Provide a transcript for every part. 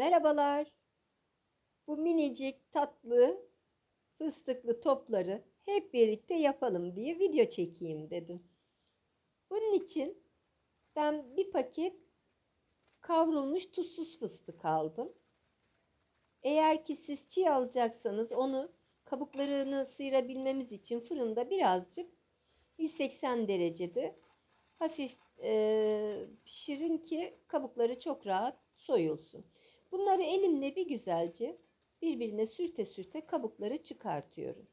Merhabalar. Bu minicik tatlı fıstıklı topları hep birlikte yapalım diye video çekeyim dedim. Bunun için ben bir paket kavrulmuş tuzsuz fıstık aldım. Eğer ki siz çiğ alacaksanız onu kabuklarını sıyırabilmemiz için fırında birazcık 180 derecede hafif e, pişirin ki kabukları çok rahat soyulsun. Bunları elimle bir güzelce birbirine sürte sürte kabukları çıkartıyorum.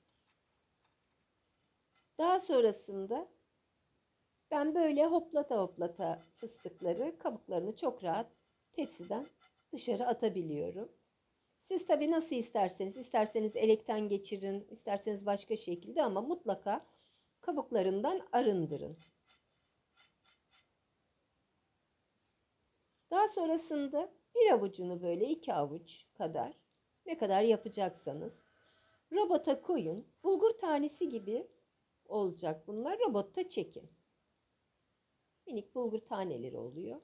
Daha sonrasında ben böyle hoplata hoplata fıstıkları kabuklarını çok rahat tepsiden dışarı atabiliyorum. Siz tabii nasıl isterseniz, isterseniz elekten geçirin, isterseniz başka şekilde ama mutlaka kabuklarından arındırın. Daha sonrasında bir avucunu böyle iki avuç kadar ne kadar yapacaksanız robota koyun. Bulgur tanesi gibi olacak bunlar. Robotta çekin. Minik bulgur taneleri oluyor.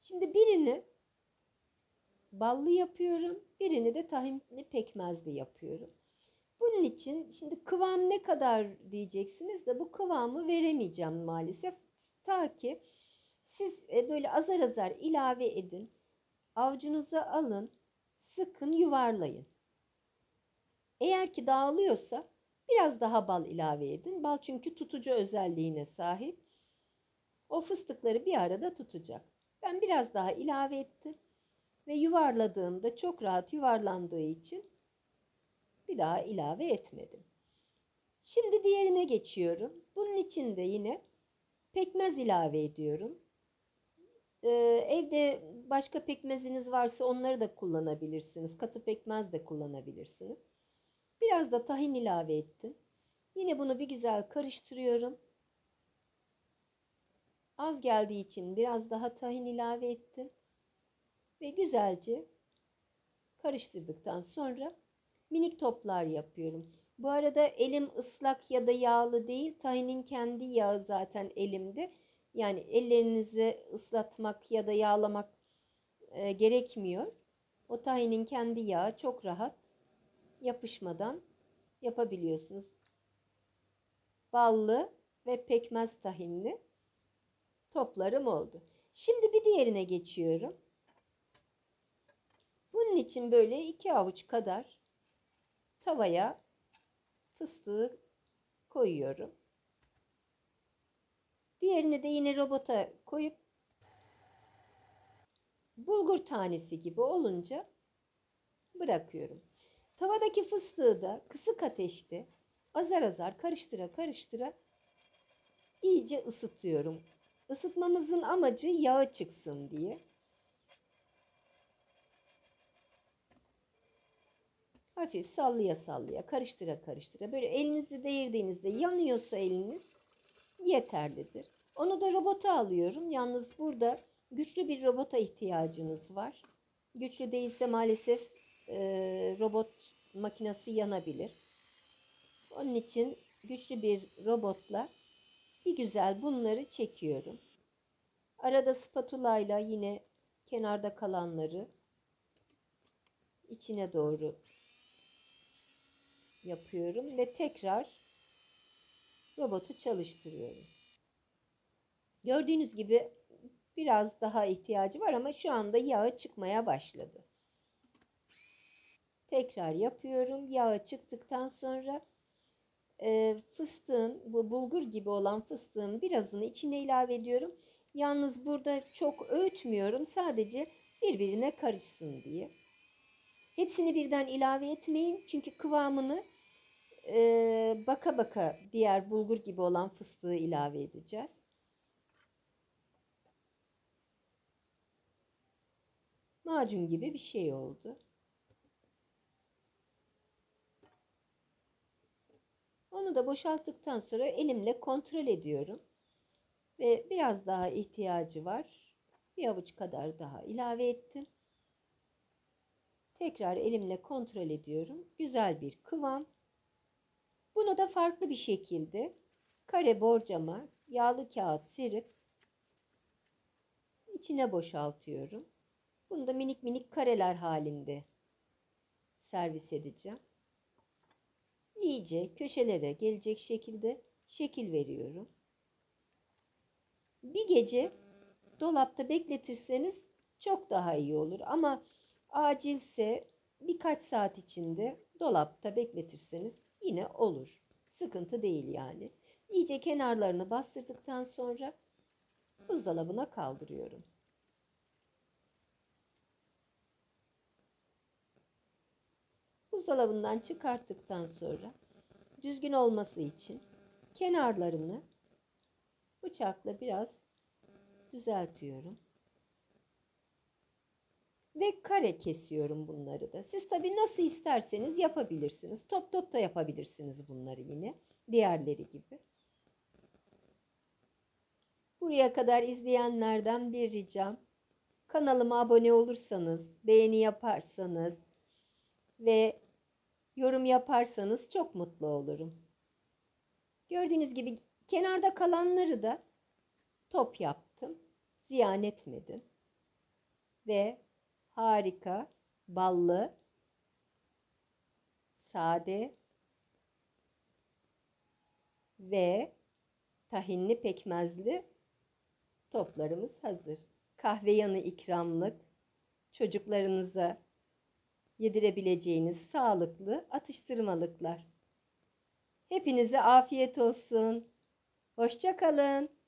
Şimdi birini ballı yapıyorum. Birini de tahinli pekmezli yapıyorum. Bunun için şimdi kıvam ne kadar diyeceksiniz de bu kıvamı veremeyeceğim maalesef. Ta ki siz e, böyle azar azar ilave edin. Avucunuza alın, sıkın, yuvarlayın. Eğer ki dağılıyorsa biraz daha bal ilave edin. Bal çünkü tutucu özelliğine sahip. O fıstıkları bir arada tutacak. Ben biraz daha ilave ettim ve yuvarladığımda çok rahat yuvarlandığı için bir daha ilave etmedim. Şimdi diğerine geçiyorum. Bunun için de yine pekmez ilave ediyorum. Ee, evde başka pekmeziniz varsa onları da kullanabilirsiniz. Katı pekmez de kullanabilirsiniz. Biraz da tahin ilave ettim. Yine bunu bir güzel karıştırıyorum. Az geldiği için biraz daha tahin ilave ettim. Ve güzelce karıştırdıktan sonra minik toplar yapıyorum. Bu arada elim ıslak ya da yağlı değil. Tahinin kendi yağı zaten elimde. Yani ellerinizi ıslatmak ya da yağlamak e, gerekmiyor. O tahinin kendi yağı çok rahat yapışmadan yapabiliyorsunuz. Ballı ve pekmez tahinli toplarım oldu. Şimdi bir diğerine geçiyorum. Bunun için böyle iki avuç kadar tavaya fıstığı koyuyorum. Diğerini de yine robota koyup bulgur tanesi gibi olunca bırakıyorum. Tavadaki fıstığı da kısık ateşte azar azar karıştıra karıştıra iyice ısıtıyorum. Isıtmamızın amacı yağı çıksın diye. Hafif sallaya sallaya karıştıra karıştıra böyle elinizi değirdiğinizde yanıyorsa eliniz yeterlidir. Onu da robota alıyorum. Yalnız burada güçlü bir robota ihtiyacınız var. Güçlü değilse maalesef e, robot makinesi yanabilir. Onun için güçlü bir robotla bir güzel bunları çekiyorum. Arada spatula ile yine kenarda kalanları içine doğru yapıyorum ve tekrar robotu çalıştırıyorum. Gördüğünüz gibi biraz daha ihtiyacı var ama şu anda yağı çıkmaya başladı. Tekrar yapıyorum. Yağı çıktıktan sonra e, fıstığın bu bulgur gibi olan fıstığın birazını içine ilave ediyorum. Yalnız burada çok öğütmüyorum. Sadece birbirine karışsın diye. Hepsini birden ilave etmeyin. Çünkü kıvamını e, baka baka diğer bulgur gibi olan fıstığı ilave edeceğiz. Macun gibi bir şey oldu. Onu da boşalttıktan sonra elimle kontrol ediyorum. Ve biraz daha ihtiyacı var. Bir avuç kadar daha ilave ettim. Tekrar elimle kontrol ediyorum. Güzel bir kıvam. Bunu da farklı bir şekilde kare borcama yağlı kağıt serip içine boşaltıyorum. Bunu da minik minik kareler halinde servis edeceğim. İyice köşelere gelecek şekilde şekil veriyorum. Bir gece dolapta bekletirseniz çok daha iyi olur ama acilse birkaç saat içinde dolapta bekletirseniz yine olur. Sıkıntı değil yani. İyice kenarlarını bastırdıktan sonra buzdolabına kaldırıyorum. Buzdolabından çıkarttıktan sonra düzgün olması için kenarlarını bıçakla biraz düzeltiyorum. Ve kare kesiyorum bunları da. Siz tabii nasıl isterseniz yapabilirsiniz. Top top da yapabilirsiniz bunları yine. Diğerleri gibi. Buraya kadar izleyenlerden bir ricam. Kanalıma abone olursanız, beğeni yaparsanız ve yorum yaparsanız çok mutlu olurum. Gördüğünüz gibi kenarda kalanları da top yaptım. Ziyan etmedim. Ve harika, ballı, sade ve tahinli pekmezli toplarımız hazır. Kahve yanı ikramlık, çocuklarınıza yedirebileceğiniz sağlıklı atıştırmalıklar. Hepinize afiyet olsun. Hoşça kalın.